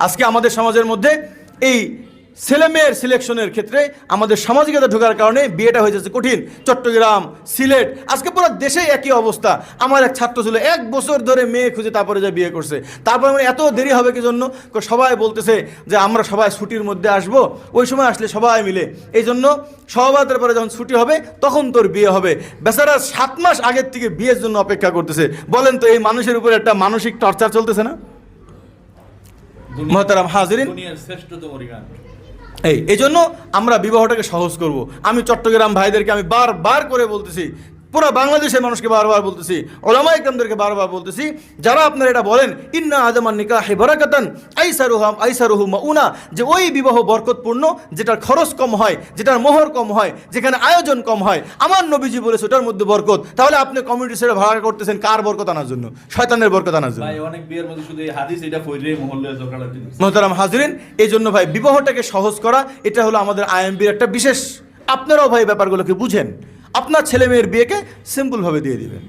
আজকে আমাদের সমাজের মধ্যে এই ছেলে মেয়ের সিলেকশনের ক্ষেত্রে আমাদের সামাজিকতা ঢোকার কারণে বিয়েটা হয়ে যাচ্ছে কঠিন। চট্টগ্রাম, সিলেট, আজকে পুরো দেশে একই অবস্থা। আমার এক ছাত্র ছিল, এক বছর ধরে মেয়ে খুঁজে তারপরে যা বিয়ে করছে। তারপর মানে এত দেরি হবে কি জন্য? সবাই বলতেছে যে আমরা সবাই ছুটির মধ্যে আসব। ওই সময় আসলে সবাই মিলে। এই জন্য সহবাদের পরে যখন ছুটি হবে, তখন তোর বিয়ে হবে। বেচারা সাত মাস আগের থেকে বিয়ের জন্য অপেক্ষা করতেছে। বলেন তো, এই মানুষের উপর একটা মানসিক টর্চার চলতেছে না? মোহতারাম হাজিরিন। এই এই জন্য আমরা বিবাহটাকে সহজ করব। আমি চট্টগ্রাম ভাইদেরকে আমি বারবার করে বলতেছি পুরো বাংলাদেশের মানুষকে বারবার বলতেছি ওলামা ইকরামদেরকে বারবার বলতেছি যারা আপনারা এটা বলেন ইন্না আদমান নিকাহে বারাকাতান আইসারুহাম আইসারুহু মাউনা যে ওই বিবাহ বরকতপূর্ণ যেটার খরচ কম হয় যেটার মোহর কম হয় যেখানে আয়োজন কম হয়। আমার নবীজি বলেছে ওটার মধ্যে বরকত তাহলে আপনি কমিউনিটি ছেড়ে ভাড়া করতেছেন কার বরকত আনার জন্য? শয়তানের বরকত আনার জন্য। মোহতারাম হাজরিন এই জন্য ভাই বিবাহটাকে সহজ করা এটা হলো আমাদের আইএমবির একটা বিশেষ। আপনারাও ভাই ব্যাপারগুলোকে বুঝেন। আপনার ছেলে মেয়ের বিয়েকে সিম্পলভাবে দিয়ে দিবেন।